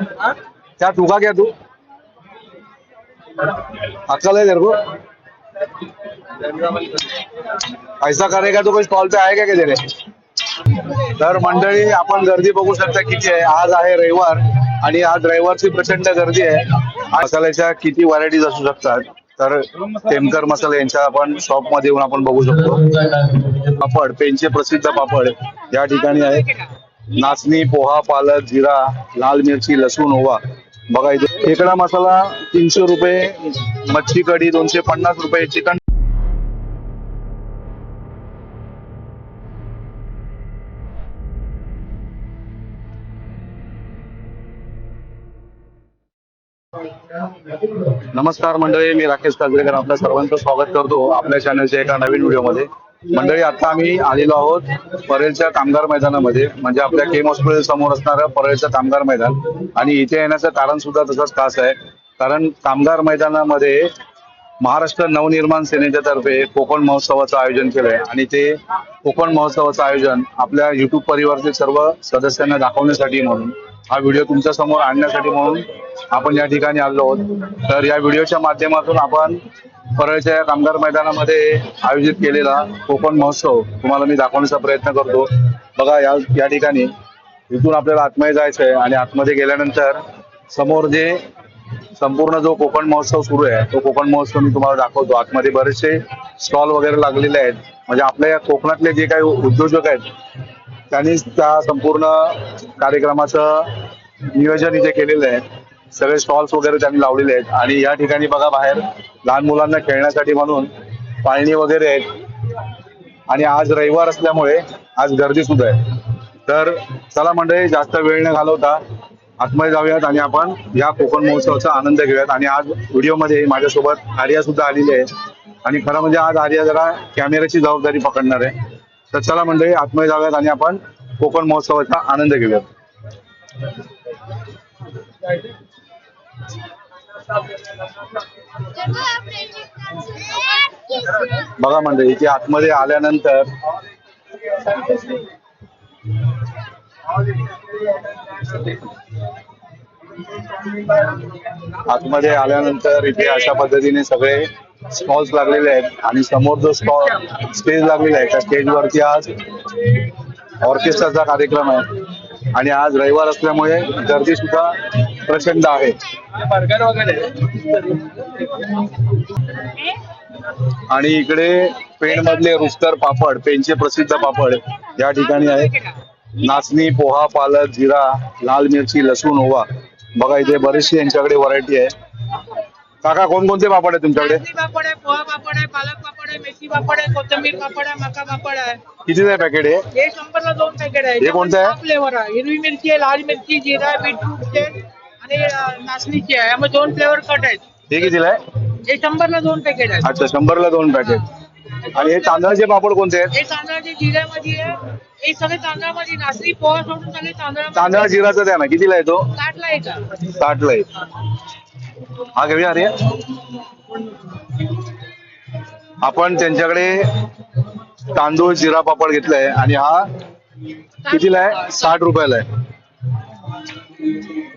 क्या ठुका क्या तू. अक्कल है तेरे को. ऐसा करेगा तो कोई स्टॉल पे आएगा का तेरे तर मंडळी आपण गर्दी बघू शकता किती आहे. आज आहे रविवार आणि आज रविवारची प्रचंड गर्दी आहे. मसाल्याच्या किती व्हरायटीज असू शकतात. तर टेमकर मसाला यांच्या आपण शॉपमध्ये येऊन आपण बघू शकतो. पापड पेनचे प्रसिद्ध पापड या ठिकाणी आहे नाचणी पोहा पालक जिरा लाल मिरची लसूण ओवा. बघा इथे खेकडा मसाला तीनशे रुपये मच्छी कढी दोनशे पन्नास रुपये चिकन. नमस्कार मंडळी मी राकेश काजरेकर. आपल्या सर्वांचं स्वागत करतो आपल्या चॅनलच्या एका नवीन व्हिडिओमध्ये मंडळी आता आम्ही आलेलो आहोत परेलच्या कामगार मैदानामध्ये. म्हणजे आपल्या केम हॉस्पिटल समोर असणारं परेलचं कामगार मैदान. आणि इथे येण्याचं कारण सुद्धा तसंच खास आहे. कारण कामगार मैदानामध्ये महाराष्ट्र नवनिर्माण सेनेच्या तर्फे कोकण महोत्सवाचं आयोजन केलंय. आणि ते कोकण महोत्सवाचं आयोजन आपल्या युट्यूब परिवारातील सर्व सदस्यांना दाखवण्यासाठी म्हणून हा व्हिडिओ तुमच्यासमोर आणण्यासाठी म्हणून आपण या ठिकाणी आलो आहोत. तर या व्हिडिओच्या माध्यमातून आपण परळच्या कामगार मैदानामध्ये आयोजित केलेला कोकण महोत्सव तुम्हाला मी दाखवण्याचा प्रयत्न करतो. बघा या या ठिकाणी इथून आपल्याला आतमध्ये जायचं आहे आणि आतमध्ये गेल्यानंतर समोर जे संपूर्ण जो कोकण महोत्सव सुरू आहे तो कोकण महोत्सव मी तुम्हाला दाखवतो. आतमध्ये बरेचसे स्टॉल वगैरे लागलेले आहेत. म्हणजे आपल्या या कोकणातले जे काही उद्योजक आहेत त्यांनीच त्या संपूर्ण कार्यक्रमाचं नियोजन इथे केलेलं आहे. सगळे स्टॉल्स वगैरे त्यांनी लावलेले आहेत. आणि या ठिकाणी बघा बाहेर लहान मुलांना खेळण्यासाठी म्हणून पाळणी वगैरे आहेत. आणि आज रविवार असल्यामुळे आज गर्दी सुद्धा आहे. तर चला मंडळी जास्त वेळ न घालवता आतमध्ये जाऊयात आणि आपण या कोकण महोत्सवाचा आनंद घेऊयात. आणि आज व्हिडिओमध्ये माझ्यासोबत आर्या सुद्धा आलेली आहे. आणि खरं म्हणजे आज आर्या जरा कॅमेऱ्याची जबाबदारी पकडणार आहे. तर चला मंडळी आतमध्ये जाऊयात आणि आपण कोकण महोत्सवाचा आनंद घेऊयात. बघा म्हणजे इथे आतमध्ये आल्यानंतर आतमध्ये आल्यानंतर इथे अशा पद्धतीने सगळे स्टॉल्स लागलेले आहेत आणि समोर जो स्टॉल स्टेज लागलेला आहे त्या स्टेजवरती आज ऑर्केस्ट्राचा कार्यक्रम आहे. आणि आज रविवार असल्यामुळे गर्दी सुद्धा प्रचंड आहे. आणि इकडे पेण मधले रुस्तर पापड पेनचे प्रसिद्ध पापड या ठिकाणी आहेत. नाचणी पोहा पालक जिरा लाल मिरची लसूण ओवा. बघा इथे बरीचशी यांच्याकडे व्हरायटी आहे. काका कोणकोणते पापड आहे तुमच्याकडे? पापड आहे पोहा पापड आहे पालक पापड आहे मेथी पापड आहे कोथिंबीर पापड आहे मका पापड आहे. कितीचं आहे पॅकेट हे? हे शंभरला दोन पॅकेट आहे. हे कोणतं आहे? फ्लेवर आहे. हिरवी मिरची आहे लाल मिरची जिरा बीटरूट आहे आणि अं, नाचणीची आहे. यामध्ये दोन फ्लेवर कट आहेत. हे कितीला आहे? हे शंभरला दोन पॅकेट आहेत. अच्छा शंभरला दोन पॅकेट आणि हे तांदळाचे पापड कोणते आहेत? हे तांदळाचे जिऱ्यामध्ये आहे. हे सगळे तांदळामध्ये नाचणी पोहा सोडून सगळे तांदळा तांदळा जिराचा द्या ना कितीला आहे तो? साठला आहे का? साठला आहे. हा घेऊया अरे आपण त्यांच्याकडे तांदूळ जिरा पापड घेतलाय आणि हा कितीला आहे? साठ रुपयाला आहे.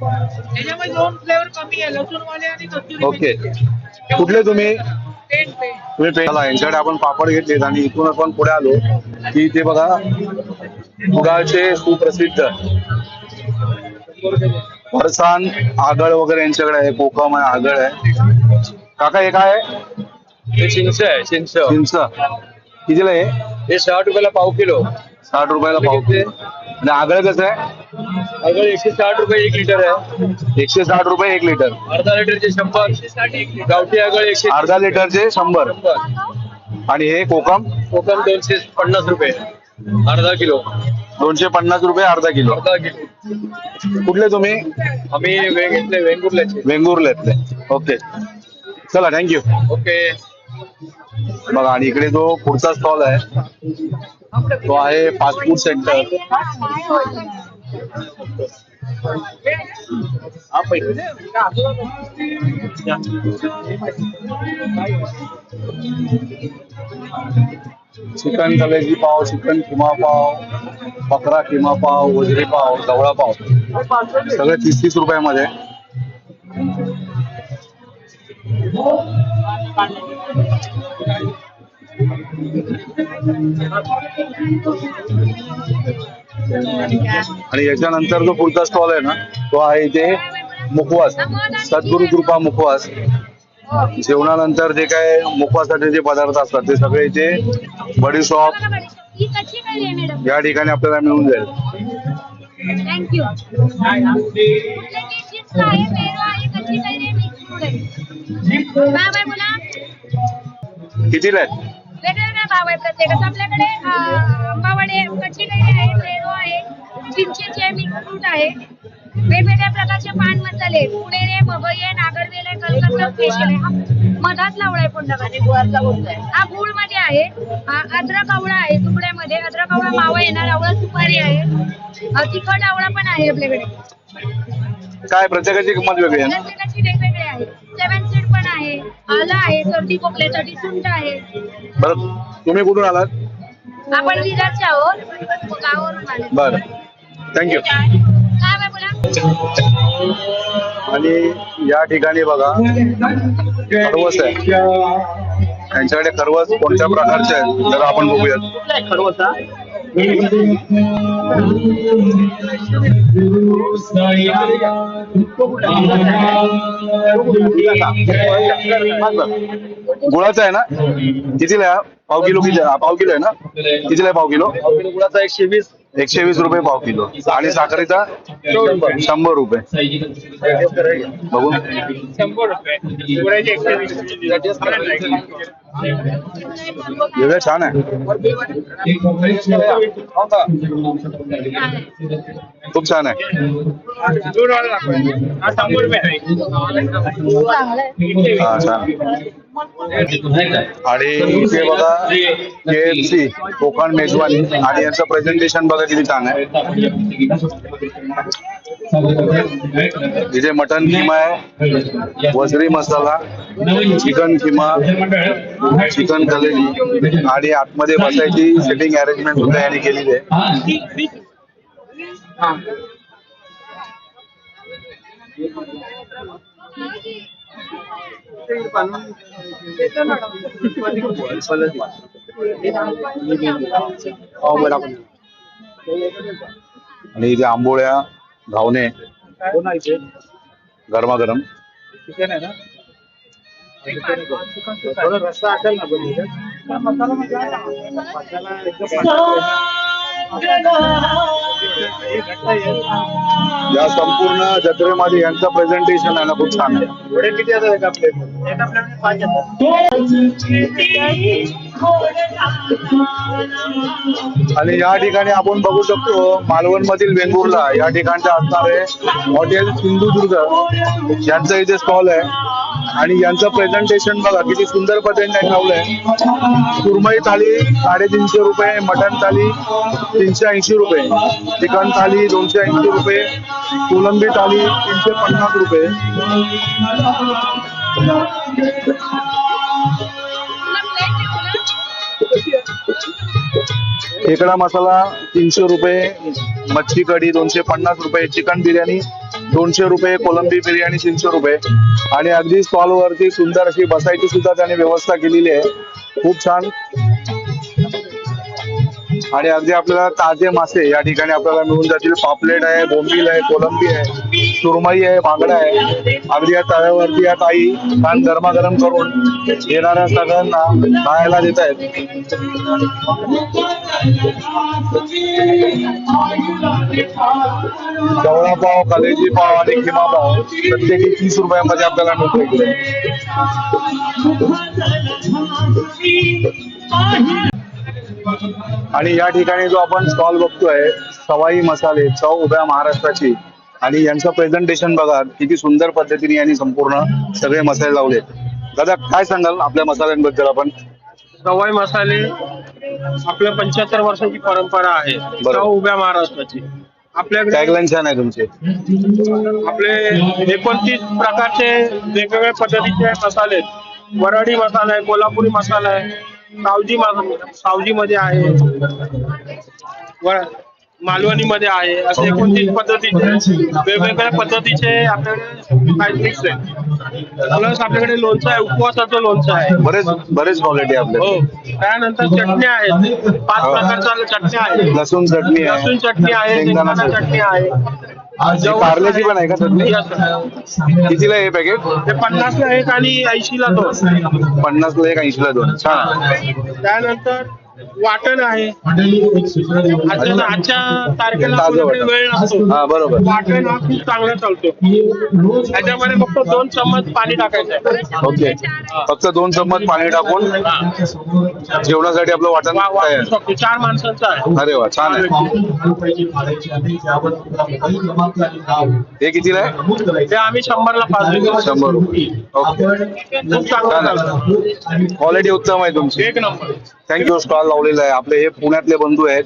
त्याच्यामध्ये दोन फ्लेवर कमी आहे लसूणवाले आणि कस्तुरी ओके. कुठले तुम्ही? पेन पेन तुम्ही यांच्याकडे आपण पापड घेतलेत आणि इथून आपण पुढे आलो की इथे बघा कुडाळचे सुप्रसिद्ध फरसाण आगळ वगैरे यांच्याकडे आहे कोकम आहे आगळ आहे. काका हे काय आहे? हे चिंच आहे चिंच. चिंच. कितीला आहे? हे साठ रुपयाला पाव किलो. साठ रुपयाला पाव किलो. आणि आगळ कसं आहे? अगं एकशे साठ रुपये एक लिटर आहे एकशे साठ रुपये एक लिटर। अर्धा लिटरचे शंभर गावठी आगळ एकशे अर्धा लिटरचे शंभर। आणि हे कोकम? कोकम दोनशे पन्नास रुपये अर्धा किलो। दोनशे पन्नास रुपये अर्धा किलो। अर्धा किलो। कुठले तुम्ही? आम्ही वे- घेतले वेंगुर्ल्याचे। वेंगुर्ल्यातले. ओके. चला थँक्यू ओके. बघा आणि इकडे जो पुढचा स्टॉल आहे तो आहे फास्ट फूड सेंटर. चिकन कलेजी पाव चिकन किमा पाव बकरा किमा पाव वजरी पाव गवळा पाव. सगळे तीस तीस रुपयामध्ये. आणि याच्यानंतर जो पुढचा स्टॉल आहे ना तो आहे इथे मुखवास. सद्गुरु कृपा मुखवास. जेवणानंतर जे काय मुखवासाचे जे पदार्थ असतात ते सगळे इथे आहे मॅडम या ठिकाणी आपल्याला मिळून जाईल. कितीला आहे वेगवेगळा भाव आहे प्रत्येकाचा आपल्याकडे आंबावडे कच्ची कैरी आहे पेरू आहे चिंचेचे आहे मिक्स फ्रूट आहे. वेगवेगळ्या प्रकारचे पान मसाले पुणेरे मबई आहे नागरवेल आहे कलकत्ता स्पेशल आहे. मधात लावळा आहे. पुंडामध्ये हा गुळमध्ये आहे. अद्रक आवळा आहे तुकड्यामध्ये. अद्रक आवळा मावा येणार आवळा सुपारी आहे. तिखट आवळा पण आहे आपल्याकडे. काय प्रत्येकाची किंमत वेगळी आहे ना? प्रत्येकाची वेगवेगळे आहे. सेवन पण आहे. आलं आहे सर्दी खोकल्यासाठी सुंठ आहे. बरं तुम्ही कुठून आलात? आपण विरारचे आहोत. गावावरून आले. बरं. थँक्यू काय बाय बोला? आणि या ठिकाणी बघा खरवस आहे. त्यांच्याकडे खरवस कोणत्या प्रकारचे आहेत? जरा आपण बघूयात. गुळाचा आहे ना? कितीला पाव किलो किती पाव किलो आहे ना? कितीला पाव किलो गुळाचा एकशे वीस. एकशे वीस रुपये पाव किलो. आणि साखरेचा? शंभर रुपये. बघू. शंभर रुपये. गुळाचे एकशे वीस. वेगळं छान आहे. खूप छान आहे. हा हा छान. आणि इथे बघा के एफ सी कोकण मेजवानी आणि यांचं प्रेझेंटेशन बघा किती छान आहे. इथे मटन किमा आहे वजरी मसाला चिकन किमा चिकन कलेजी आणि आतमध्ये बसायची सिटिंग अरेंजमेंट सुद्धा यांनी केलेली आहे. आणि इथे आंबोळ्या घावणे. गरमागरम. चिकन आहे ना? थोडं रस्सा असेल ना पण इथे. मसाला आहे ना, मसाला एकदम या संपूर्ण जत्रेमध्ये यांचं प्रेझेंटेशन आहे ना खूप छान आहे. एवढे किती येतात एका प्लेट आणि या ठिकाणी आपण बघू शकतो मालवण मधील वेंगुर्ला या ठिकाणचे असणारे हॉटेल सिंधुदुर्ग. यांचं इथे स्टॉल आहे. आणि यांचं प्रेझेंटेशन बघा किती सुंदर पद्धतीने ठेवलंय सुरमई थाली साडेतीनशे रुपये मटन थाली तीनशे ऐंशी रुपये चिकन थाली दोनशे ऐंशी रुपये कोलंबी थाली तीनशे पन्नास रुपये. खेकडा मसाला तीनशे रुपये मच्छी कढी दोनशे पन्नास रुपये चिकन बिर्याणी दोनशे रुपये कोलंबी बिर्याणी तीनशे रुपये. आणि अगदी स्टॉलवरती सुंदर अशी बसायची सुद्धा त्याने व्यवस्था केलेली आहे. खूप छान. आणि अगदी आपल्याला ताजे मासे या ठिकाणी आपल्याला मिळून जातील. पापलेट आहे बोंबील आहे कोलंबी आहे सुरमई आहे बांगडा आहे. अगदी या तळ्यावरती या ताई छान गरमागरम करून येणाऱ्या सगळ्यांना खायला देत आहेत जवळा पाव कलेजी पाव आणि किमा पाव प्रत्येकी तीस रुपयामध्ये आपल्याला मिळतो इकडे. आणि या ठिकाणी जो आपण स्टॉल बघतोय सवाई मसाले चव उभ्या महाराष्ट्राची आणि यांचं प्रेझेंटेशन बघा किती सुंदर पद्धतीने यांनी संपूर्ण सगळे मसाले लावले दादा काय सांगाल आपल्या मसाल्यांबद्दल आपण? सवाई मसाले आपल्या पंच्याहत्तर वर्षाची परंपरा आहे. चव उभ्या महाराष्ट्राची. आपल्याकडे टॅगलाईन छान आहे तुमचे. आपले एकोणतीस प्रकारचे वेगवेगळ्या पद्धतीचे मसाले. वराडी मसाला आहे कोल्हापुरी मसाला आहे सावजी सावजी मध्ये आहे. मालवणी मध्ये आहे. असे एकोणतीस पद्धतीचे वेगवेगळ्या पद्धतीचे आपल्याकडे मिक्स आहे. प्लस आपल्याकडे लोणचं आहे उपवासाचं लोणचं आहे. बरेच बरेच क्वालिटी आपल्या हो. त्यानंतर चटण्या आहेत पाच हो. प्रकारच्या चटण्या आहेत लसूण चटणी आहे. लसूण चटणी आहे शेंगदाणा चटणी. चटणी आहे. कारल्याची पण आहे का sir. कितीला आहे पॅकेट ते पन्नास ला एक आणि ऐंशी ला दोन. पन्नास ला एक ऐंशी ला दोन. छान. त्यानंतर वाटण आहे. आजच्या आजच्या तारखेला आपल्याकडे. वेळ नसतो. हा बरोबर. वाटण हा खूप चांगला चालतो. त्याच्यामध्ये फक्त दोन चम्मच पाणी टाकायचं आहे. ओके. फक्त दोन चम्मच पाणी टाकून जेवणासाठी आपलं वाटण वा- वापरू तयार. शकतो. चार माणसांचं आहे. अरे वा छान आहे. हे कितीला आहे? ते आम्ही शंभरला पाच देतो शंभर. रुपये ओके. खूप चांगलं चालतं. क्वालिटी उत्तम आहे तुमची. एक नंबर. थँक्यू स्टॉल लावलेला आहे. आपले हे पुण्यातले बंधू आहेत.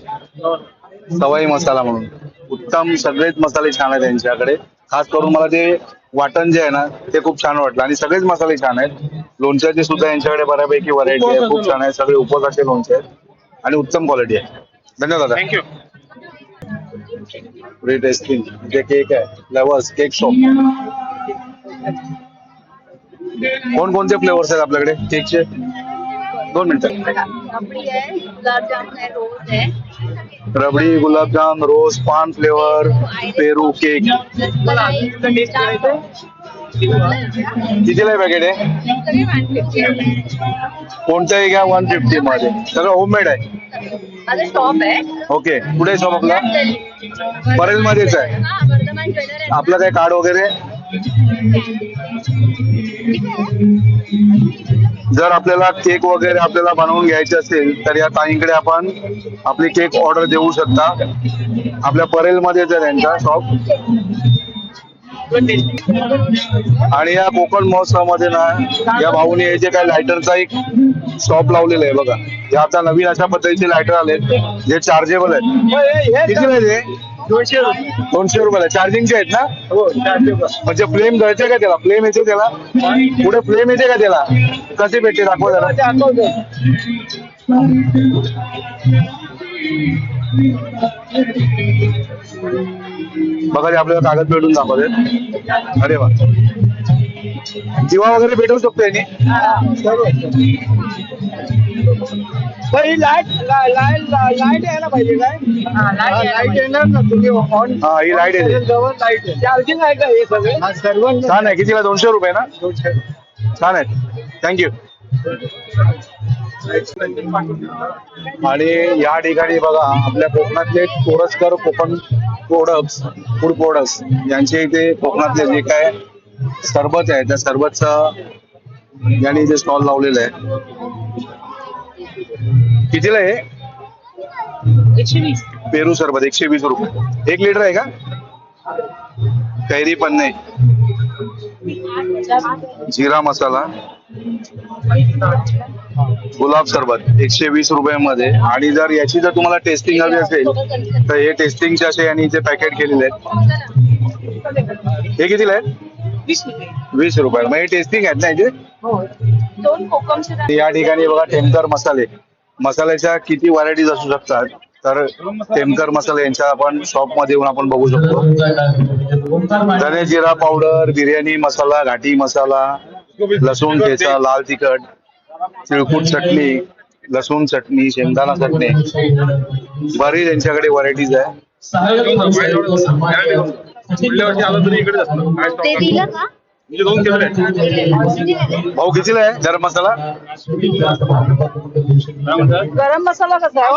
सवाई मसाला म्हणून. उत्तम सगळेच मसाले छान आहेत त्यांच्याकडे. खास करून मला ते वाटण जे आहे ना ते खूप छान वाटलं. आणि सगळेच मसाले छान आहेत. लोणच्याचे सुद्धा यांच्याकडे बऱ्यापैकी व्हरायटी आहे. खूप छान आहे. सगळे उपवासाचे लोणचे आहेत. आणि उत्तम क्वालिटी आहे. धन्यवाद दादा. थँक्यू फ्री टेस्टिंग जे केक आहे. फ्लेवर्स केक शॉप कोणकोणते फ्लेवर्स आहेत आपल्याकडे? केकचे दोन मिनिटं. Rabdi gulab jamun rose paan flavour पेरू केक. कितीला पॅकेट आहे कोणत्याही घ्या वन फिफ्टी मध्ये. सगळं होममेड आहे. ओके कुठे शॉप आपला? परेल मध्येच आहे. हा आपलं काय कार्ड वगैरे? जर आपल्याला केक वगैरे आपल्याला बनवून घ्यायचे असेल तर या ताईंकडे आपण आपली केक ऑर्डर देऊ शकता. आपल्या परेल मध्येच आहे त्यांचा शॉप आणि या कोकण महोत्सवामध्ये ना या भाऊने हे जे काही लायटरचा एक स्टॉप लावलेला आहे बघा. हे आता नवीन अशा पद्धतीचे लायटर आलेत जे चार्जेबल आहेत. किती ते दोनशे रुपये. दोनशे रुपयाला. चार्जिंगचे आहेत ना? हो चारशे रुपये. म्हणजे फ्लेम गळते का त्याला? फ्लेम येते त्याला? पुढे फ्लेम येते का त्याला? कसे भेटते दाखवा जरा. बघा ते आपल्याला कागद भेटून दाखवते. अरे वा. दिवा वगैरे भेटू शकतो याने? पण ही लाइट लाइट लाइट यायला पाहिजे काय? हा, लाइट येणार ना तुम्ही ऑन हा ही लाइट येते जवळ लाइट चार्जिंग आहे का हे सगळे? सर्व छान आहे. कितीला? दोनशे रुपये ना? छान आहे. थँक्यू आणि या ठिकाणी बघा आपल्या कोकणातले Toraskar Konkan products food products यांचे इथे कोकणातले जे काय सरबत आहे त्या सरबतचं यांनी इथे स्टॉल लावलेलं आहे. कितीला आहे? हे? एकशे वीस. पेरू सरबत एकशे वीस रुपये. एक लिटर आहे का? कैरी पण नाही. जिरा मसाला. गुलाब सरबत एकशे वीस रुपयामध्ये. आणि जर याची जर तुम्हाला टेस्टिंग हवी असेल तर हे टेस्टिंगचे असे यांनी इथे पॅकेट केलेले आहेत. हे कितीला आहेत? वीस रुपये. रुपये. मग हे टेस्टिंग आहेत ना दोन कोकमचे या ठिकाणी बघा टेमकर मसाले. मसाल्याच्या किती व्हरायटीज असू शकतात तर टेमकर मसाले यांच्या आपण शॉपमध्ये येऊन आपण बघू शकतो. धने जिरा पावडर बिर्याणी मसाला घाटी मसाला लसूण ठेचा लाल तिखट तिळकुट चटणी लसूण चटणी शेंगदाणा चटणी. बरीच यांच्याकडे व्हरायटीज आहे. म्हणजे दोन किलो भाऊ कितीला आहे? गरम मसाला? गरम मसाला कसा आहे?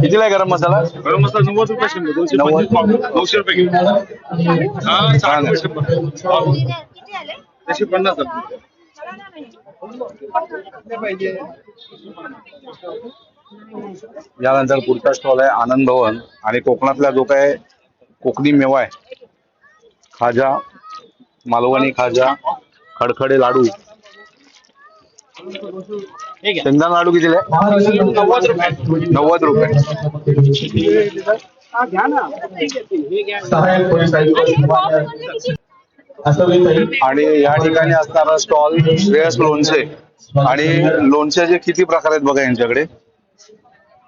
कितीला आहे गरम मसाला? गरम मसाला नव्वद रुपये शंभर दोनशे दोनशे रुपये किलो. हा. किती पन्नास. यानंतर पुढचा स्टॉल आहे आनंद भवन. आणि कोकणातला जो काय कोकणी मेवा आहे खाजा मालवणी खाजा खडखडे लाडू. शेंगदाणा लाडू कितीला आहे? नव्वद रुपये. नव्वद रुपये आणि या ठिकाणी असणारा स्टॉल श्रेयस लोणचे. आणि लोणच्याचे किती प्रकार आहेत बघा यांच्याकडे?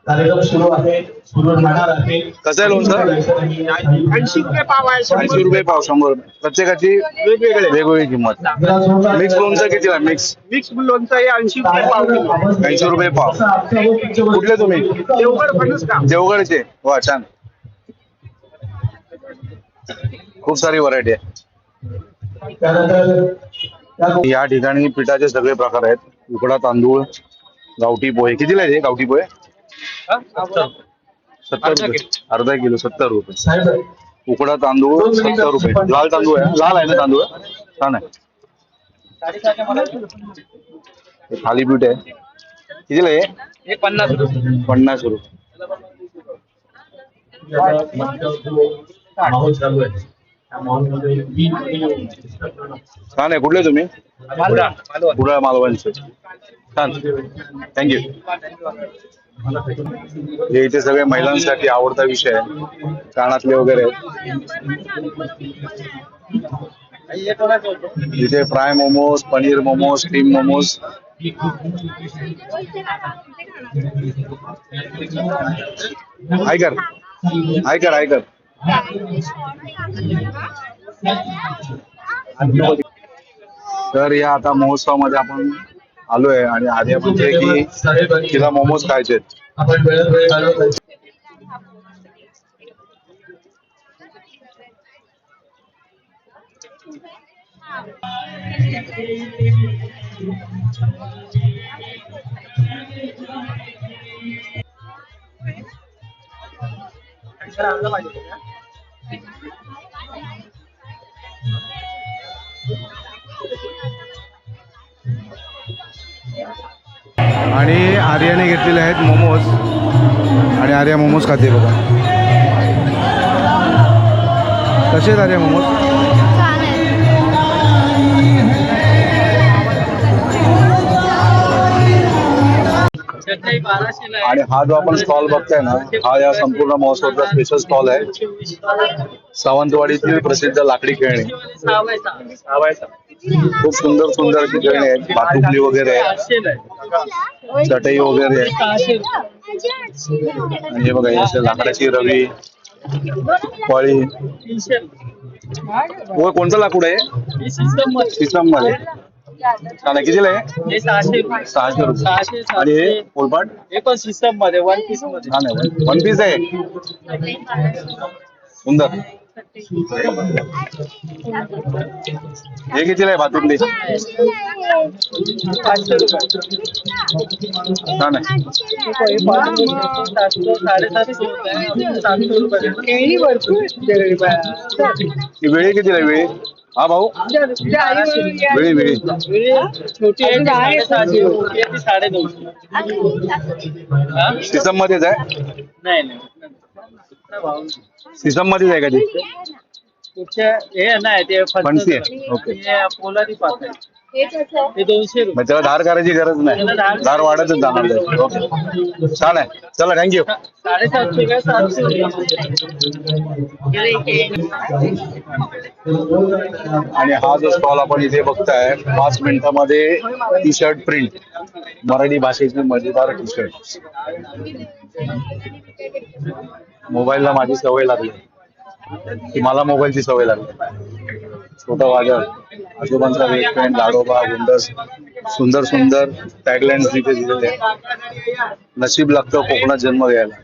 कार्यक्रम सुरू आहे सुरू राहणार आहे. कसं आहे लोणचं? ऐंशी रुपये पाव आहे ऐंशी रुपये पाव शंभर रुपये. प्रत्येकाची वेगवेगळे. वेगवेगळी किंमत. मिक्स लोणचं किती आहे? मिक्स मिक्स लोणचं आहे ऐंशी रुपये पाव किलो. ऐंशी रुपये पाव. कुठले तुम्ही? देवगड फणस का? देवगडचे. वा छान. खूप सारी व्हरायटी आहे. या ठिकाणी पिठाचे सगळे प्रकार आहेत. उकडा तांदूळ गावठी पोहे. कितीला आहे हे गावठी पोहे? सत्तर रुपये. अर्धा किलो सत्तर रुपये. साहेब उकडा तांदूळ सत्तर रुपये. लाल तांदूळ आहे लाल आहे ना तांदूळ? छान आहे. हे थालीपीठ आहे. कितीला आहे हे? पन्नास रुपये. पन्नास रुपये. छान आहे. कुठले तुम्ही? कुडाळ मालवणचे? छान. थँक्यू हे इथे सगळे महिलांसाठी आवडता विषय आहे. कानातले वगैरे. इथे फ्राय मोमोज पनीर मोमोज स्टीम मोमोज. ऐकर कर ऐकर तर या आता महोत्सवामध्ये आपण आलोय आणि आर्या म्हणते की तिला मोमोज खायचे आहेत. आणि आर्याने घेतलेले आहेत मोमोज. आणि आर्या मोमोज खाते बघा. कसे आहेत आर्या मोमोज? आणि हा जो आपण स्टॉल बघताय ना हा या संपूर्ण महोत्सवाचा स्पेशल स्टॉल आहे. सावंतवाडीतील प्रसिद्ध लाकडी खेळणी. खूप सुंदर सुंदर अशी आहेत. भातुकली वगैरे आहे चटई वगैरे आहे म्हणजे बघा असे लाकडाची रवी फळी. व कोणतं लाकूड आहे? सिस्टममध्ये छान आहे कितीला आहे? सहाशे रुपये. आणि हे हे पण सिस्टममध्ये वन पीसमध्ये छान आहे. वन पीस आहे. सुंदर. हे कितीला आहे? भातुकली पाचशे रुपये छान आहे साडेसातशे रुपये सातशे रुपये केळी भरपूर ही वेळी कितीला आहे वेळी? हा भाऊ? वेळी वेळी. छोटी आहे साडे हा? सिसम मध्येच आहे? नाही नाही. सिसम मध्येच आहे का ती? कुठच्या हे नाही ते फणसी आहे. ओके. हे पोलादी पात आहे. ते दोनशे रुपये. मग त्याला धार करायची गरज नाही. धार वाढतच जाणार त्याची. ओके. छान आहे. चला थँक्यू साडेसातशे काय सातशे रुपये. आणि हा जो स्टॉल आपण इथे बघताय पाच मिनिटामध्ये टी शर्ट प्रिंट मराठी भाषेची मजेदार टी शर्ट मोबाईलला माझी सवय लागली. की मला मोबाईलची सवय लागली. छोटा वाजळ आजोबांचा वेग पॅन्ट लाडोबा गुंडस सुंदर सुंदर टॅगलाईन्स तिथे दिलेले नशीब लागतं कोकणात जन्म घ्यायला.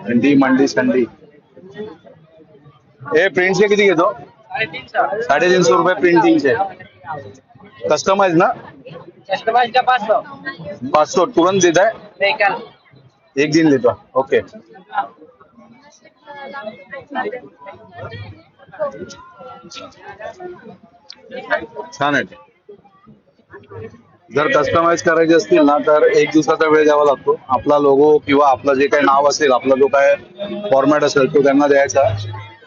थंडी मंडी संडी. हे प्रिंटचे किती घेतो? साडेतीनशे रुपये प्रिंटिंगचे कस्टमाइज ना? कस्टमाइज का पाच सौ पाच सौ तुरंत देत आहे? एक दिन लेतो ओके छान आहे. जर कस्टमाइज करायचे असतील ना तर एक दिवसाचा वेळ द्यावा लागतो. आपला लोगो किंवा आपलं जे काही नाव असेल आपला जो काय फॉर्मॅट असेल तो त्यांना द्यायचा.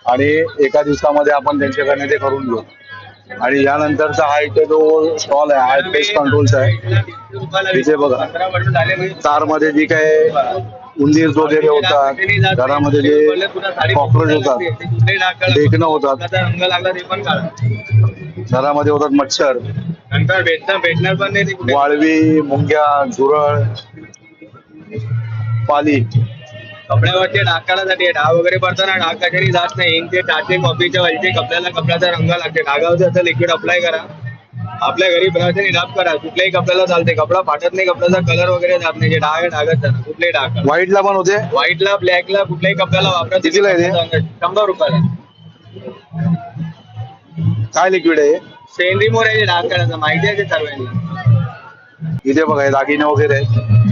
आणि एका दिवसामध्ये आपण त्यांच्याकडे ते करून घेऊ. आणि यानंतरचा हा इथे जो स्टॉल आहे हा पेस्ट कंट्रोलचा आहे. इथे बघा तारमध्ये जी काय उंदीर वगैरे होतात घरामध्ये जे कॉक्रोच होतात देखणं होतात घरामध्ये होतात मच्छर भेटणार पण वाळवी मुंग्या झुरळ पाली. कपड्यावरचे डाग काढासाठी डाग वगैरे पडताना डाग कशाने जात नाही. ते टाचे कॉफीचे वलचे कपड्याला कपड्याचा रंग लागते. डागावरचं असं लिक्विड अप्लाय करा. आपल्या घरी ब्रशने डाब करा. कुठल्याही कपड्याला चालते. कपडा फाटत नाही कपड्याचा कलर वगैरे जात नाही. जे डाग आहे डागच जाणार. कुठलेही डाग. व्हाईटला पण होते. व्हाईटला ब्लॅकला कुठल्याही कपड्याला वापरा. कितीला आहे ते? शंभर रुपयाला. काय लिक्विड आहे हे? सेंद्री मोऱ्याचे डाग काढायचं माहिती आहे ते सर्वांना. इथे बघा हे दागिने वगैरे. आहेत.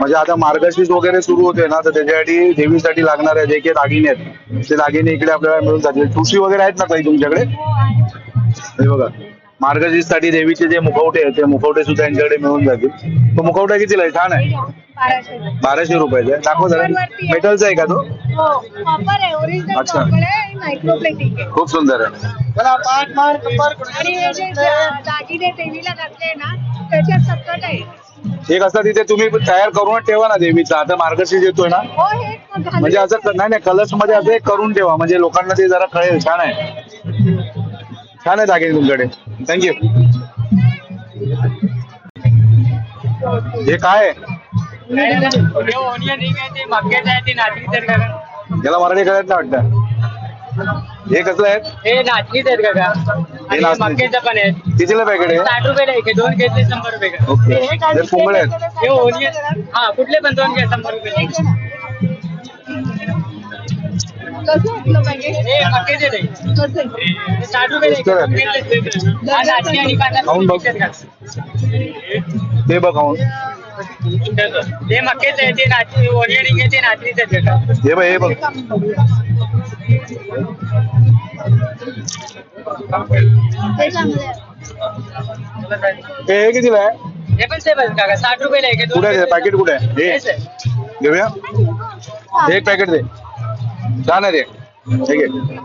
म्हणजे आता मार्गशीर्ष वगैरे सुरू होते ना तर त्याच्यासाठी देवीसाठी लागणारे जे काही दागिने आहेत ते दागिने इकडे आपल्याला मिळून जातील. ठुशी वगैरे आहेत ना काही तुमच्याकडे? हे बघा मार्गशीर्षसाठी देवीचे जे मुखवटे आहेत ते मुखवटे सुद्धा यांच्याकडे मिळून जातील. तो मुखवटा कितीला आहे? छान आहे. बाराशे रुपयाचा आहे. दाखव जरा. मेटलचा आहे का तो? हो कॉपर आहे. ओरिजिनल अच्छा. खूप सुंदर आहे आणि हे जे जा- दागिने देवीला घातले ना त्याच्यात आहे. एक असं तिथे तुम्ही तयार करूनच ठेवा ना देवीचा. आता मार्गशीर्ष येतोय ना. हो म्हणजे असं क- नाही नाही कलर्समध्ये असं एक करून ठेवा. म्हणजे लोकांना ते जरा कळेल. छान आहे. छान आहे दागिने तुमच्याकडे. थँक्यू हे काय आहे? याला मराठी कळत नाही वाटतं. हे कसलं आहे? हे नाचणीचं आहेत आणि नाचणीचं. पण आहे कितीला पॅकेट आहे? साठ रुपयाला एक आहे दोन घेतले शंभर रुपये. का ओके. हे आहेत. हे हा कुठले पण दोन घ्या शंभर रुपये. कसं असलं पाहिजे हे मक्याचे नाही. कसं? आहे? हे साठ रुपये मस्त आहे. नाचणी आणि कांदा खाऊन बघ. ते बघ खाऊन. हे मक्याचे आहे ते नाचणी रिंग आहे ते नाचणीचं आहे. काका हे बघ हे बघ. ते. हे कितीला आहे? हे पण सेम आहे काका. साठ रुपयाला एक आहे दोन कुठे आहे पॅकेट कुठे आहे? हे हेच आहे. घेऊया. हे एक पॅकेट दे. छान आहे. ते ठीक आहे.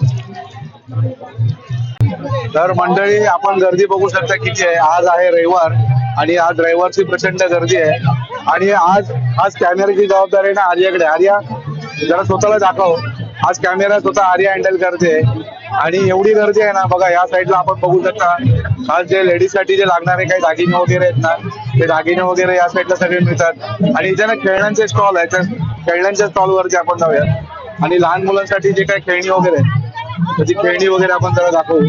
तर मंडळी आपण गर्दी बघू शकता किती आहे. आज आहे रविवार आणि आज रविवारची प्रचंड गर्दी आहे. आणि आज आज कॅमेऱ्याची जबाबदारी आहे ना आर्याकडे. आर्या जरा स्वतःला दाखव. आज कॅमेरा स्वतः आर्या हँडल करते. आणि एवढी गर्दी आहे ना बघा या साईडला आपण बघू शकता. आज जे लेडीजसाठी जे लागणारे काही दागिने वगैरे आहेत ना ते दागिने वगैरे या साईडला सगळे मिळतात. आणि इथे ना खेळण्यांचे स्टॉल आहे तर खेळण्यांच्या स्टॉल वरती आपण जाऊया. आणि लहान मुलांसाठी जे काही खेळणी वगैरे आहेत त्याची खेळणी वगैरे आपण जरा दाखवू.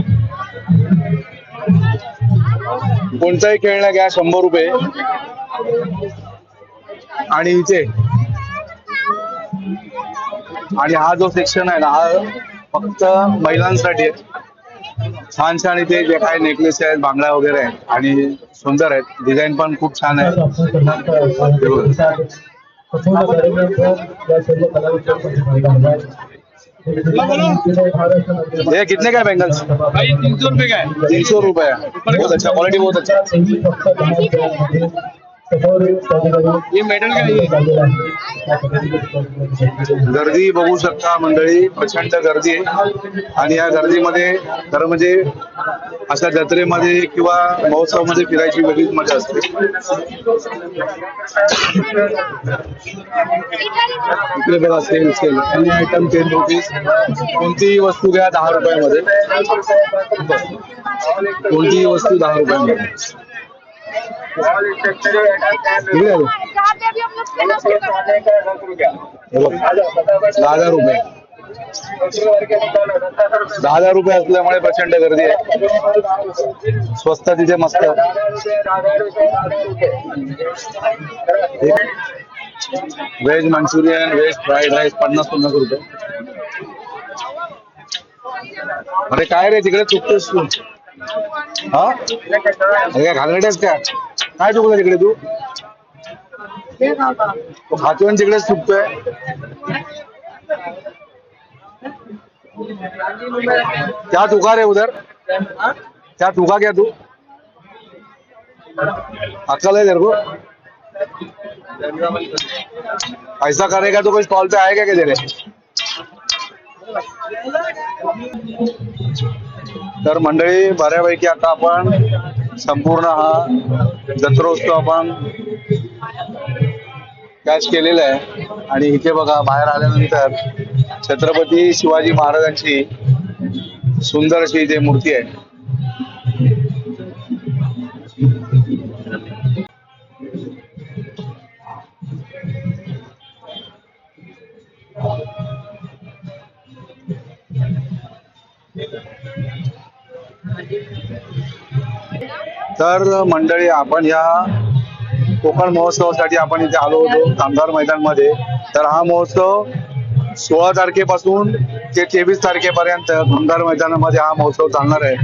कोणताही खेळणं घ्या शंभर रुपये. आणि इथे आणि हा जो सेक्शन आहे ना हा फक्त महिलांसाठी आहे. छान छान इथे जे काही नेकलेस आहेत बांगड्या वगैरे आहेत आणि सुंदर आहेत. डिझाईन पण खूप छान आहे. ये कितने का बैंगल्स भाई तीन सौ रुपये का है तीन सौ रुपये. है बहुत अच्छा क्वालिटी बहुत अच्छा. है गर्दी बघू शकता मंडळी प्रचंड गर्दी आहे. आणि या गर्दीमध्ये खरं म्हणजे अशा जत्रेमध्ये किंवा महोत्सवामध्ये फिरायची वेगळीच मजा असते. इकडे बघा सेल सेल आणि आयटम टेन रुपीज कोणतीही वस्तू घ्या दहा रुपयामध्ये. कोणतीही वस्तू दहा रुपयामध्ये. दहा हजार रुपये. दहा हजार रुपये असल्यामुळे प्रचंड गर्दी आहे. स्वस्त तिथे मस्त. Veg manchurian veg fried rice पन्नास पन्नास रुपये. अरे काय रे तिकडे चुकतोस तू. हा? काय घालण्यास का काय चुकलं तिकडे तू तो? खातोय आणि क्या चुका रे उधर? क्या चुका क्या तू? अक्कल है तेरे को? ऐसा करेगा तो कोई स्टॉल पे आएगा क्या तेरे? तर मंडळी बऱ्यापैकी आता आपण संपूर्ण हा जत्रोत्सव आपण कॅच केलेला आहे. आणि इथे बघा बाहेर आल्यानंतर छत्रपती शिवाजी महाराजांची सुंदर अशी इथे मूर्ती आहे तर मंडळी आपण या कोकण महोत्सवासाठी आपण इथे आलो होतो कामगार मैदानमध्ये. तर हा महोत्सव सोळा तारखेपासून ते तेवीस तारखेपर्यंत कामगार मैदानामध्ये हा महोत्सव चालणार आहे.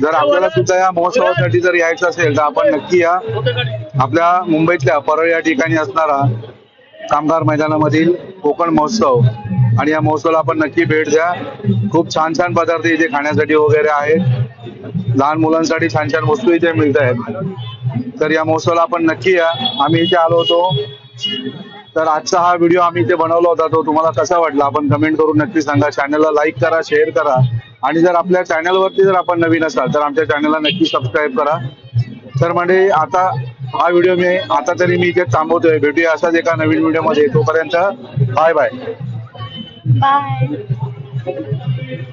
जर आपल्याला सुद्धा या महोत्सवासाठी जर यायचं असेल तर आपण नक्की या आपल्या मुंबईतल्या परळ या ठिकाणी असणारा कामगार मैदानामधील कोकण महोत्सव. आणि या महोत्सवाला आपण नक्की भेट द्या. खूप छान छान पदार्थ इथे खाण्यासाठी वगैरे आहेत. लहान मुलांसाठी छान छान वस्तू इथे मिळत आहेत. तर या महोत्सवाला आपण नक्की या. आम्ही इथे आलो होतो. तर आजचा हा व्हिडिओ आम्ही इथे बनवला होता. तो तुम्हाला कसा वाटला आपण कमेंट करून नक्की सांगा. चॅनलला लाईक करा शेअर करा. आणि जर आपल्या चॅनलवरती जर आपण नवीन असाल तर आमच्या चॅनलला नक्की सबस्क्राईब करा. तर म्हणजे आता हा व्हिडिओ मी आता तरी मी इथे थांबवतोय. भेटूया असाच एका नवीन व्हिडिओमध्ये. तोपर्यंत बाय बाय बाय